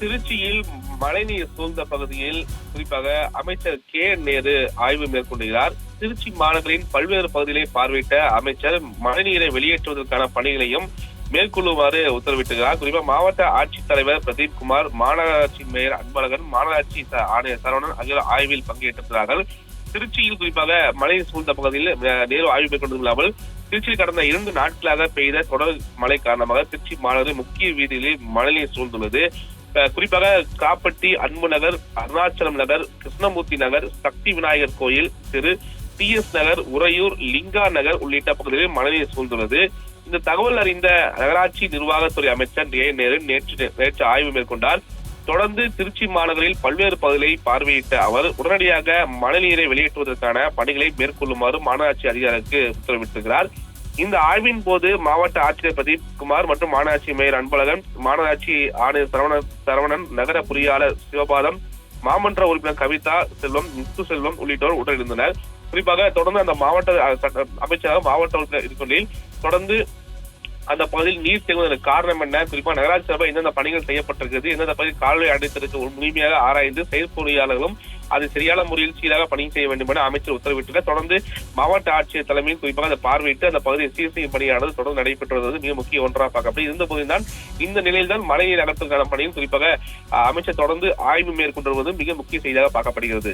திருச்சியில் மழைநீர் சூழ்ந்த பகுதியில் குறிப்பாக அமைச்சர் கே நேரு ஆய்வு மேற்கொண்டுகிறார் திருச்சி மாநகரின் பல்வேறு பகுதிகளை பார்வையிட்ட அமைச்சர் மழைநீரை வெளியேற்றுவதற்கான பணிகளையும் மேற்கொள்ளுமாறு உத்தரவிட்டுகிறார் குறிப்பாக மாவட்ட ஆட்சித்தலைவர் பிரதீப் குமார் மாநகராட்சி மேயர் அன்பழகன் மாநகராட்சி ஆணையர் சரவணன் ஆகியோர் ஆய்வில் பங்கேற்றிருக்கிறார்கள். திருச்சியில் குறிப்பாக மழை சூழ்ந்த பகுதியில் நேரு ஆய்வு மேற்கொண்டது இல்லாமல் திருச்சியில் கடந்த இரண்டு நாட்களாக பெய்த தொடர் மழை காரணமாக திருச்சி மாநகரின் முக்கிய வீதிகளில் மழைநீர் சூழ்ந்துள்ளது. குறிப்பாக காப்பட்டி அன்பு நகர் அருணாச்சலம் நகர் கிருஷ்ணமூர்த்தி நகர் சக்தி விநாயகர் கோயில் திரு டி எஸ் நகர் உறையூர் லிங்கா நகர் உள்ளிட்ட பகுதிகளில் மழைநீர் சூழ்ந்துள்ளது. இந்த தகவல் அறிந்த நகராட்சி நிர்வாகத்துறை அமைச்சர் ஏ. நேரு நேற்று நேற்று ஆய்வு மேற்கொண்டார். தொடர்ந்து திருச்சி மாநகரில் பல்வேறு பகுதிகளை பார்வையிட்ட அவர் உடனடியாக மழைநீரை வெளியேற்றுவதற்கான பணிகளை மேற்கொள்ளுமாறு மாநகராட்சி அதிகாரிக்கு உத்தரவிட்டிருக்கிறார். இந்த ஆய்வின் போது மாவட்ட ஆட்சியர் பிரதீப் குமார் மற்றும் மாநகராட்சி மேயர் அன்பழகன் மாநகராட்சி ஆணையர் சரவண சரவணன் நகர பொறியாளர் சிவபாதம் மாமன்ற உறுப்பினர் கவிதா செல்வம் முத்து செல்வம் உள்ளிட்டோர் உடனிருந்தனர். குறிப்பாக தொடர்ந்து அந்த மாவட்ட அமைச்சராக மாவட்ட உறுப்பினர் இருக்கையில் தொடர்ந்து அந்த பகுதியில் நீர் தேங்குவதற்கு காரணம் என்ன? குறிப்பா நகராட்சி சபை எந்தெந்த பணிகள் செய்யப்பட்டிருக்கிறது? எந்தெந்த பகுதியில் கால்வாய் அடைத்திருக்கு முழுமையாக ஆராய்ந்து செயற்பொறியாளர்களும் அது சரியான முறையில் சீராக பணி செய்ய வேண்டும் என அமைச்சர் உத்தரவிட்டுள்ளார். தொடர்ந்து மாவட்ட ஆட்சியர் தலைமையில் குறிப்பாக அதை பார்வையிட்டு அந்த பகுதியை சீர் செய்யும் பணியானது தொடர்ந்து நடைபெற்று வருவது மிக முக்கிய ஒன்றாக பார்க்கப்படும் இருந்த போதுதான் இந்த நிலையில் தான் மழைநீர் அகற்றுவதற்கான பணியில் குறிப்பாக அமைச்சர் தொடர்ந்து ஆய்வு மேற்கொண்டு வருவது மிக முக்கிய செய்தியாக பார்க்கப்படுகிறது.